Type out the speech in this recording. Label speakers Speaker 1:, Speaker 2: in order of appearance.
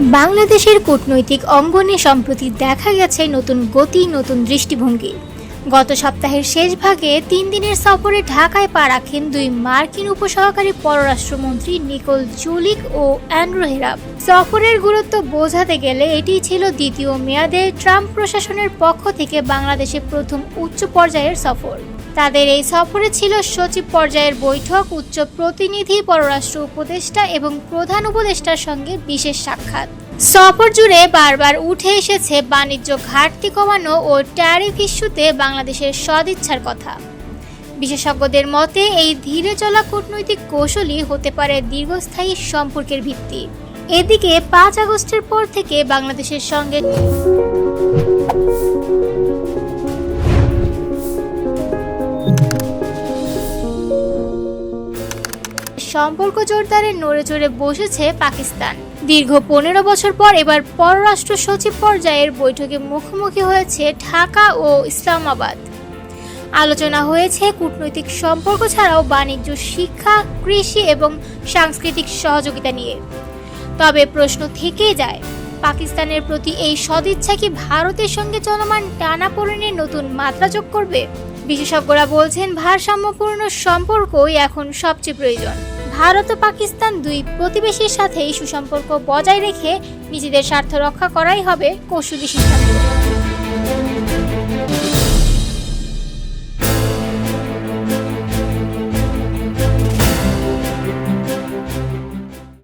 Speaker 1: বাংলাদেশের কূটনৈতিক অঙ্গনে সম্প্রতি দেখা গেছে নতুন গতি, নতুন দৃষ্টিভঙ্গি। গত সপ্তাহের শেষ ভাগে তিন দিনের সফরে ঢাকায় পা রাখেন দুই মার্কিন উপসহকারী পররাষ্ট্রমন্ত্রী নিকোল জুলিক ও অ্যান্ড্রু হেরাব সফরের গুরুত্ব বোঝাতে গেলে এটি ছিল দ্বিতীয় মেয়াদে ট্রাম্প প্রশাসনের পক্ষ থেকে বাংলাদেশে প্রথম উচ্চ পর্যায়ের সফর। তাদের এই সফরে ছিল সচিব পর্যায়ের বৈঠক, উচ্চ প্রতিনিধি, পররাষ্ট্র উপদেষ্টা এবং প্রধান উপদেষ্টার সঙ্গে বিশেষ সাক্ষাৎ। সফর জুড়ে বারবার উঠে এসেছে বাণিজ্য ঘাটতি কমানো ও ট্যারিফ ইস্যুতে বাংলাদেশের সদিচ্ছার কথা। বিশেষজ্ঞদের মতে, এই ধীরে চলা কূটনৈতিক কৌশলই হতে পারে দীর্ঘস্থায়ী সম্পর্কের ভিত্তি। এদিকে পাঁচ আগস্টের পর থেকে বাংলাদেশের সঙ্গে সম্পর্ক জোরদারে নড়ে চড়ে বসেছে পাকিস্তান। দীর্ঘ পনেরো বছর পর এবার পররাষ্ট্র সচিব পর্যায়ের বৈঠকে মুখোমুখি হয়েছে ঢাকা ও ইসলামাবাদ। আলোচনা হয়েছে কূটনৈতিক সম্পর্ক ছাড়াও বাণিজ্য, শিক্ষা, কৃষি এবং সাংস্কৃতিক সহযোগিতা নিয়ে। তবে প্রশ্ন থেকে যায়, পাকিস্তানের প্রতি এই সদিচ্ছা কি ভারতের সঙ্গে চলমান টানাপোড়েনের নতুন মাত্রা যোগ করবে? বিশেষজ্ঞরা বলছেন, ভারসাম্যপূর্ণ সম্পর্কই এখন সবচেয়ে প্রয়োজন। ভারত ও পাকিস্তান দুই প্রতিবেশীর সাথেই সুসম্পর্ক বজায় রেখে নিজেদের স্বার্থ রক্ষা করাই হবে কৌশলী সিদ্ধান্ত।